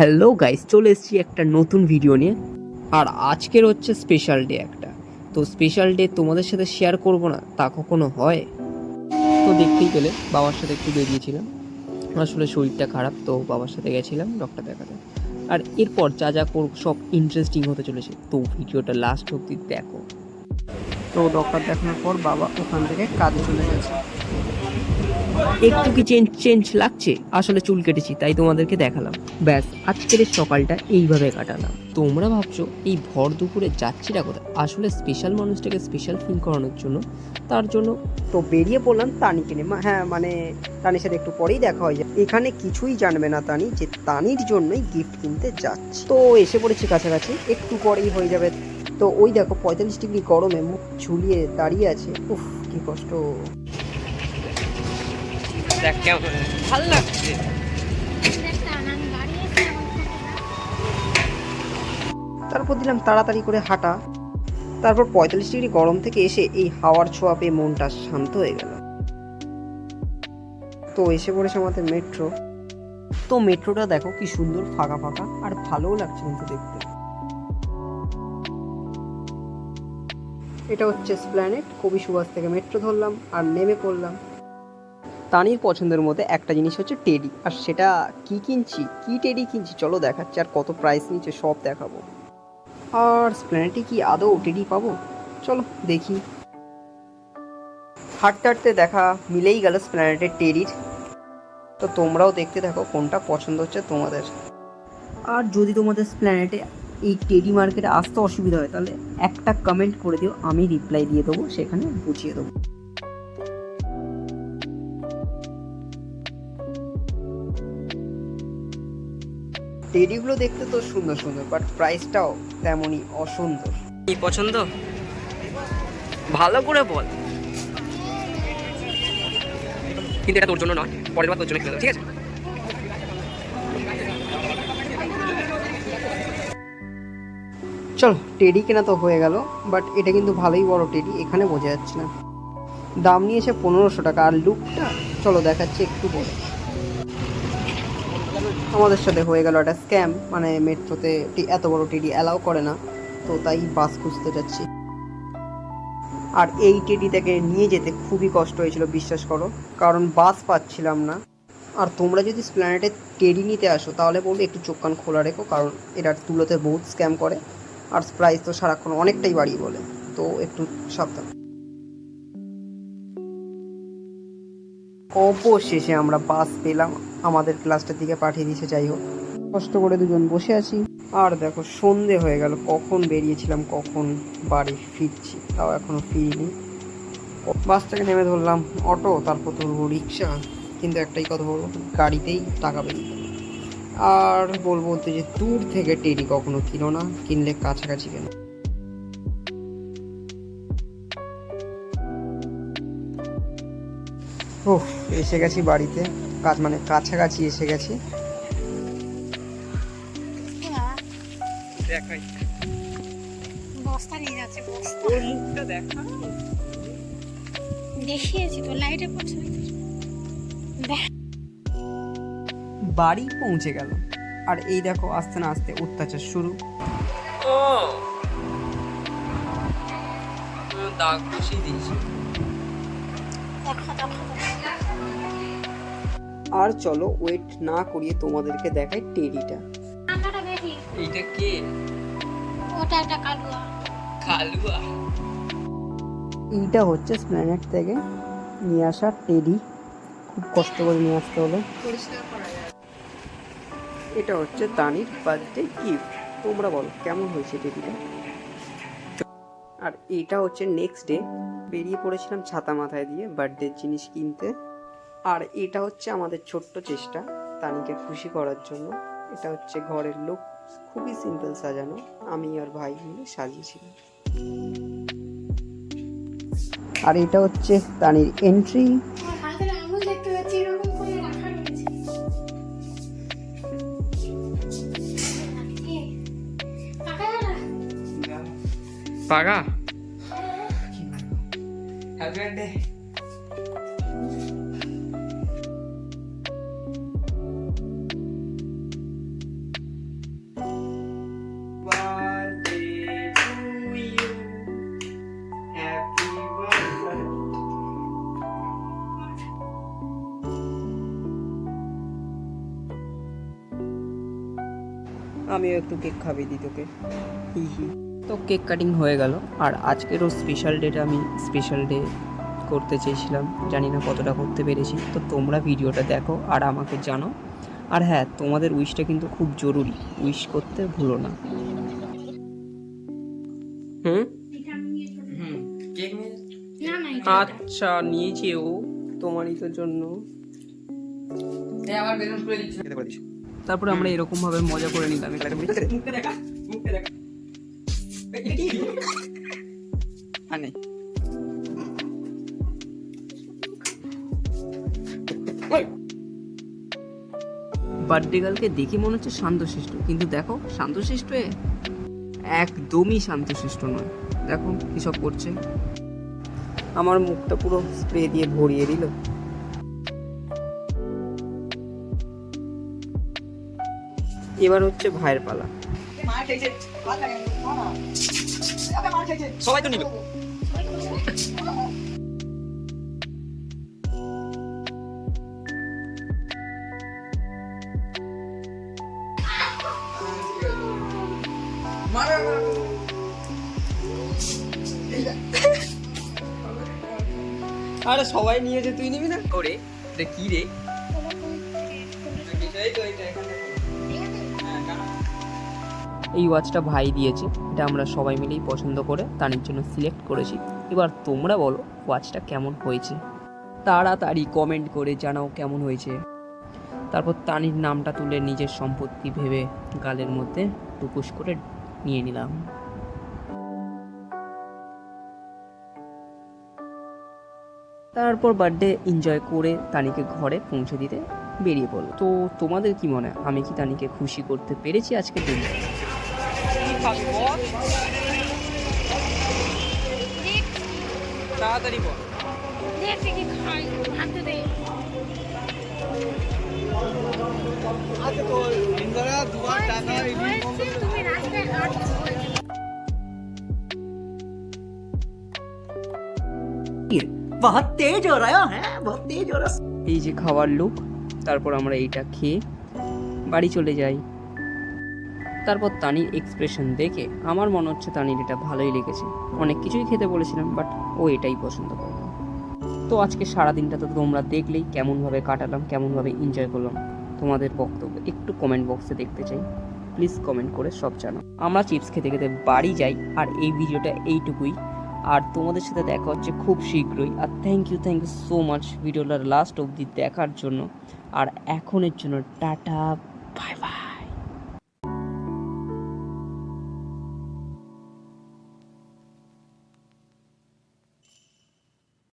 Hello guys, চলে এসেছি একটা নতুন ভিডিও নিয়ে। আর আজকের হচ্ছে স্পেশাল ডে একটা। তো স্পেশাল ডে তোমাদের সাথে শেয়ার করব না, তা কখনো হয়? তো দেখতেই পেলে, বাবার সাথে একটু বেরিয়েছিলাম। আসলে শরীরটা খারাপ, তো বাবার সাথে গেছিলাম ডক্টর দেখাতে। আর এরপর যা যা করব সব ইন্টারেস্টিং হতে চলেছে, তো ভিডিওটা লাস্ট অব্দি দেখো। তো ডক্টর দেখানোর পর বাবা ওখান থেকে কাজে চলে গেছে। একটু কি চেঞ্জ চেঞ্জ লাগছে, আসলে চুল কেটেছি, তাই তোমাদেরকে দেখালাম। ব্যাস, আজকের সকালটা এইভাবে কাটালাম। তোমরা ভাবছ, এই ভর দুপুরে যাচ্ছিটা কোথায়? আসলে স্পেশাল মানুষটাকে স্পেশাল ফিল করানোর জন্য তার জন্য তো বেরিয়ে পড়লাম তানিকে নিয়ে। মা- হ্যাঁ মানে তানির সাথে একটু পরেই দেখা হয়ে যায়। এখানে কিছুই জানবে না তানি যে তানির জন্যই গিফট কিনতে যাচ্ছে। তো এসে পড়েছি কাছাকাছি, একটু পরেই হয়ে যাবে। তো ওই দেখো, পঁয়তাল্লিশ ডিগ্রি গরমে মুখ ঝুলিয়ে দাঁড়িয়ে আছে। উফ, কি কষ্ট। তারপর দিলাম তাড়াতাড়ি করে হাঁটা। তারপর পঁয়তাল্লিশ ডিগ্রি গরম থেকে এসে এই হাওয়ার ছোঁয়া পেয়ে মনটা শান্ত হয়ে গেল। তো এসে পড়েছে আমাদের মেট্রো তো মেট্রোটা দেখো কি সুন্দর ফাঁকা ফাঁকা, আর ভালোও লাগছে কিন্তু দেখতে। এটা হচ্ছে স্প্ল্যানেট কবি সুভাষ থেকে মেট্রো ধরলাম, আর নেমে পড়লাম। তানির পছন্দের মধ্যে একটা জিনিস হচ্ছে টেডি আর সেটা কি কিনছি? কি টেডি কিনছি? চলো দেখাচ্ছি আর কত প্রাইস নিচ্ছে, সব দেখাবো। আর স্প্ল্যানেটে কি আদৌ টেডি পাবো? চলো দেখি। হাঁটতে হাঁটতে দেখা মিলেই গেল স্প্ল্যানেটের টেডির তো তোমরাও দেখতে দেখো কোনটা পছন্দ হচ্ছে তোমাদের। আর যদি তোমাদের স্প্ল্যানেটে এই টেডি মার্কেটে আসতে অসুবিধা হয়, তাহলে একটা কমেন্ট করে দিও, আমি রিপ্লাই দিয়ে দেবো, সেখানে বুঝিয়ে দেবো। টেডিগুলো দেখতে তো সুন্দর সুন্দর বাট প্রাইসটাও তেমনই অসুন্দর। কি পছন্দ? ভালো করে বল। কিন্তু এটা তোর জন্য নয় পরের বার তোর জন্য কিনে ঠিক আছে? চলো টেডি কেনা তো হয়ে গেল বাট এটা কিন্তু ভালোই বড় টেডি এখানে বোঝা যাচ্ছে না। দাম নিয়েছে পনেরোশো টাকা আর লুকটা চলো দেখাচ্ছি একটু পরে। আমাদের সাথে হয়ে গেল একটা স্ক্যাম মানে মেট্রোতে এত বড় টেডি অ্যালাউ করে না, তো তাই বাস খুঁজতে যাচ্ছি। আর এই টেডিটাকে নিয়ে যেতে খুবই কষ্ট হয়েছিল, বিশ্বাস করো। কারণ বাস পাচ্ছিলাম না। আর তোমরা যদি স্প্ল্যানেটে টেডি নিতে আসো, তাহলে বলবে একটু চোখ কান খোলা রেখো, কারণ এটার তুলোতে বহুত স্ক্যাম করে। আর প্রাইস তো সারাক্ষণ অনেকটাই বাড়িয়ে বলে, তো একটু সাবধান। অবশেষে আমরা বাস পেলাম। আমাদের ক্লাসটার দিকে পাঠিয়ে দিয়েছে, যাই হোক। কষ্ট করে দুজন বসে আছি। আর দেখো, সন্ধে হয়ে গেল। কখন বেরিয়েছিলাম, কখন বাড়ি ফিরছি, তাও এখনও ফিরিনি। বাস থেকে নেমে ধরলাম অটো তারপর ধরবো রিক্সা কিন্তু একটাই কথা বলব, গাড়িতেই টাকা বেরিয়ে আর বলব যে, দূর থেকে টেডি কখনো কিনো না, কিনলে কাছাকাছি কেন? ওহ এসে গেছি বাড়িতে। কাজ মানে কাছাকাছি এসে গেছি। দেখাই। বস্তা নিয়ে যাচ্ছে বস্তা। তোর মুখটা দেখা? দেখিয়েছি তো লাইটে পড়ছে। দেখ। বাড়ি পৌঁছে গেল। আর এই দেখো আস্তে না আস্তে অত্যাচার শুরু। ও! দাগ বসিয়ে দিয়েছি। দেখো দেখো। আর চলো ওয়েট না করিয়ে তোমাদেরকে দেখাই বেশি এইটা কে? ওটা একটা কালুয়া। কালুয়া? এইটা হচ্ছে স্প্ল্যানেট থেকে নিয়ে আসা টেডি খুব কষ্ট করে নিয়ে আসতে হলো। এটা হচ্ছে তানির বার্থডে গিফট তোমরা বলো কেমন হয়েছে টেডিটা আর এটা হচ্ছে নেক্সট ডে বেরিয়ে পড়েছিলাম ছাতা মাথায় দিয়ে বার্থডের জিনিস কিনতে। আর এটা হচ্ছে আমাদের ছোট্ট চেষ্টা তানিকে খুশি করার জন্য। এটা হচ্ছে ঘরের লোক খুবই সিম্পল সাজানো। আমি আর ভাই মিলে সাজিয়েছিলাম। আর এটা হচ্ছে তানির এন্ট্রি আমার হাতের আঙুল আমিও একটু কেক খাবি দি তোকে। হি হি। তো কেক কাটিং হয়ে গেল। আর আজকেরও স্পেশাল ডেটা আমি স্পেশাল ডে করতে চেয়েছিলাম। জানি না কতটা করতে পেরেছি। তো তোমরা ভিডিওটা দেখো আর আমাকে জানো। আর হ্যাঁ তোমাদের উইশটা কিন্তু খুব জরুরি। উইশ করতে ভুলো না। হুম। আচ্ছা নিয়েছি ও তোমারই তো জন্য। আবার বেলুন খুলে দিচ্ছি। তারপরে আমরা এরকম ভাবে মজা করে নিলাম একটা মুখে দেখা মুখে দেখা আর নেই। বার্থডে গার্লকে দেখে মনে হচ্ছে শান্তশিষ্ট কিন্তু দেখো শান্তশিষ্ট একদমই শান্তশিষ্ট নয়। দেখো কী সব করছে। আমার মুখটা পুরো স্প্রে দিয়ে ভরিয়ে দিল। এবার হচ্ছে ভাইয়ের পালা। সবাই তো নিল আরে সবাই নিয়েছে তুই নিবি না? ওরে রে কি রে? এই ওয়াচটা ভাই দিয়েছে, এটা আমরা সবাই মিলেই পছন্দ করে তানের জন্য সিলেক্ট করেছি। এবার তোমরা বলো ওয়াচটা কেমন হয়েছে? তাড়াতাড়ি কমেন্ট করে জানাও কেমন হয়েছে। তারপর তানির নামটা তুলে নিজের সম্পত্তি ভেবে গালের মধ্যে টুকুস করে নিয়ে নিলাম। তারপর বার্থডে এনজয় করে তানিকে ঘরে পৌঁছে দিতে বেরিয়ে পড়ল। তো তোমাদের কি মনে হয়? আমি কি তানিকে খুশি করতে পেরেছি খাবি বল। তাড়াতাড়ি বল বহুত তেজ হো রহা হ্যাঁ বহুত তেজ হো এই যে খাওয়ার লুক তারপর আমরা এইটা খেয়ে বাড়ি চলে যাই। তারপর তানির এক্সপ্রেশন দেখে আমার মনে হচ্ছে তানির এটা ভালোই লেগেছে। অনেক কিছুই খেতে বলেছিলাম বাট ও এটাই পছন্দ করল তো আজকে সারাদিনটা তো তোমরা দেখলেই কেমনভাবে কাটালাম, কেমনভাবে এনজয় করলাম। তোমাদের বক্তব্য একটু কমেন্ট বক্সে দেখতে চাই। প্লিজ কমেন্ট করে সব জানো আমরা চিপস খেতে খেতে বাড়ি যাই, আর এই ভিডিওটা এইটুকুই। আর তোমাদের সাথে দেখা হচ্ছে খুব শীঘ্রই। আর thank you thank you so much ভিডিওটার লাস্ট অবধি দেখার জন্য। আর এখনের জন্য টাটা বাই বাই